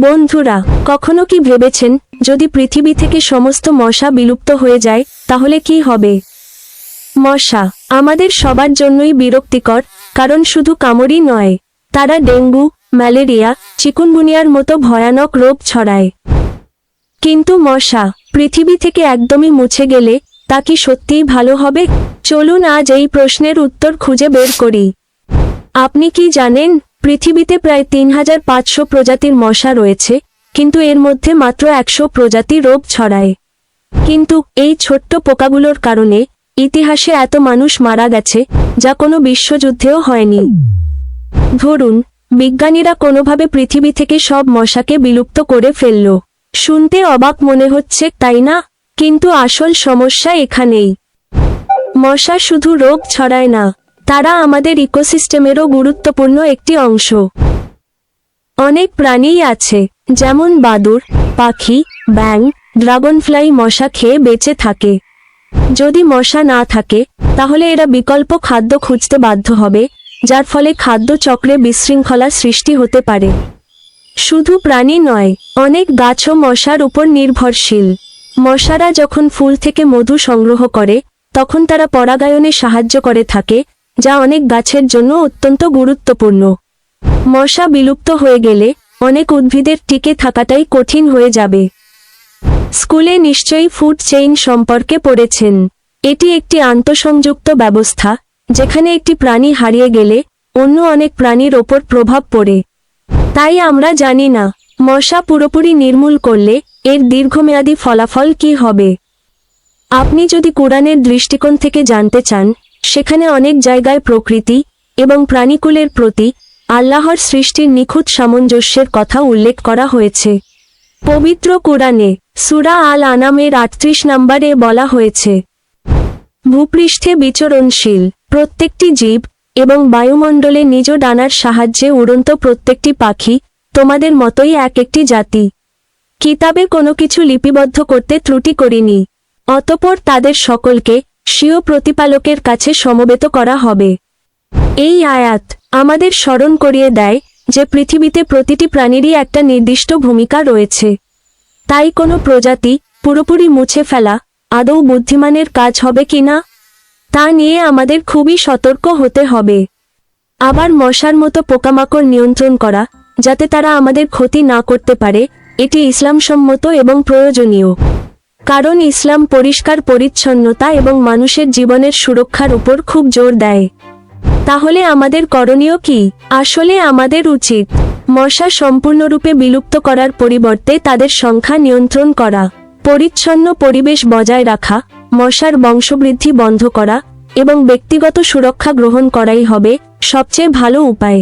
বন্ধুরা, কখনো কি ভেবেছেন, যদি পৃথিবী থেকে সমস্ত মশা বিলুপ্ত হয়ে যায়, তাহলে কি হবে? মশা, আমাদের সবার জন্যই বিরক্তিকর, কারণ শুধু কামড়ই নয়, তারা ডেঙ্গু, ম্যালেরিয়া, চিকুনগুনিয়ার মতো ভয়ানক রোগ ছড়ায়। কিন্তু মশা, পৃথিবী থেকে একদমই মুছে গেলে, তা কি সত্যিই ভালো হবে? চলুন আজ এই প্রশ্নের উত্তর খুঁজে বের করি। আপনি কি জানেন? পৃথিবীতে প্রায় তিন হাজার পাঁচশো প্রজাতির মশা রয়েছে, কিন্তু এর মধ্যে মাত্র একশো প্রজাতি রোগ ছড়ায়। কিন্তু এই ছোট্ট পোকাগুলোর কারণে ইতিহাসে এত মানুষ মারা গেছে, যা কোনো বিশ্বযুদ্ধেও হয়নি। ধরুন, বিজ্ঞানীরা কোনোভাবে পৃথিবী থেকে সব মশাকে বিলুপ্ত করে ফেলল। শুনতে অবাক মনে হচ্ছে, তাই না? কিন্তু আসল সমস্যা এখানেই। মশা শুধু রোগ ছড়ায় না তারা আমাদের ইকোসিস্টেমেরও গুরুত্বপূর্ণ একটি অংশ। অনেক প্রাণীই আছে, যেমন বাদুর পাখি ব্যাং ড্রাগনফ্লাই মশা খেয়ে বেঁচে থাকে। যদি মশা না থাকে, তাহলে এরা বিকল্প খাদ্য খুঁজতে বাধ্য হবে, যার ফলে খাদ্য চক্রে বিশৃঙ্খলা সৃষ্টি হতে পারে। শুধু প্রাণী নয়, অনেক গাছও মশার উপর নির্ভরশীল। মশারা যখন ফুল থেকে মধু সংগ্রহ করে, তখন তারা পরাগায়নে সাহায্য করে থাকে যা অনেক গাছের জন্য অত্যন্ত গুরুত্বপূর্ণ। মশা বিলুপ্ত হয়ে গেলে অনেক উদ্ভিদের টিকে থাকাটাই কঠিন হয়ে যাবে। স্কুলে নিশ্চয়ই ফুড চেইন সম্পর্কে পড়েছেন। এটি একটি আন্তঃসংযুক্ত ব্যবস্থা, যেখানে একটি প্রাণী হারিয়ে গেলে অন্য অনেক প্রাণীর ওপর প্রভাব পড়ে। তাই আমরা জানি না, মশা পুরোপুরি নির্মূল করলে এর দীর্ঘমেয়াদী ফলাফল কি হবে। আপনি যদি কোরআনের দৃষ্টিকোণ থেকে জানতে চান সেখানে অনেক জায়গায় প্রকৃতি এবং প্রাণীকুলের প্রতি আল্লাহর সৃষ্টির নিখুঁত সামঞ্জস্যের কথা উল্লেখ করা হয়েছে। পবিত্র কোরআনে সুরা আল আনামের আটত্রিশ নম্বরে বলা হয়েছে, ভূপৃষ্ঠে বিচরণশীল প্রত্যেকটি জীব এবং বায়ুমণ্ডলে নিজ ডানার সাহায্যে উড়ন্ত প্রত্যেকটি পাখি তোমাদের মতোই এক একটি জাতি। কিতাবে কোনো কিছু লিপিবদ্ধ করতে ত্রুটি করিনি। অতপর তাদের সকলকে স্বীয় প্রতিপালকের কাছে সমবেত করা হবে। এই আয়াত আমাদের স্মরণ করিয়ে দেয় যে পৃথিবীতে প্রতিটি প্রাণীরই একটা নির্দিষ্ট ভূমিকা রয়েছে। তাই কোনো প্রজাতি পুরোপুরি মুছে ফেলা আদৌ বুদ্ধিমানের কাজ হবে কি না, তা নিয়ে আমাদের খুবই সতর্ক হতে হবে। আবার মশার মতো পোকামাকড় নিয়ন্ত্রণ করা যাতে তারা আমাদের ক্ষতি না করতে পারে, এটি ইসলামসম্মত এবং প্রয়োজনীয়। কারণ ইসলাম পরিষ্কার, পরিচ্ছন্নতা এবং মানুষের জীবনের সুরক্ষার উপর খুব জোর দেয়। তাহলে আমাদের করণীয় কি? আসলে আমাদের উচিত মশা সম্পূর্ণরূপে বিলুপ্ত করার পরিবর্তে তাদের সংখ্যা নিয়ন্ত্রণ করা, পরিচ্ছন্ন পরিবেশ বজায় রাখা, মশার বংশবৃদ্ধি বন্ধ করা এবং ব্যক্তিগত সুরক্ষা গ্রহণ করাই হবে সবচেয়ে ভালো উপায়।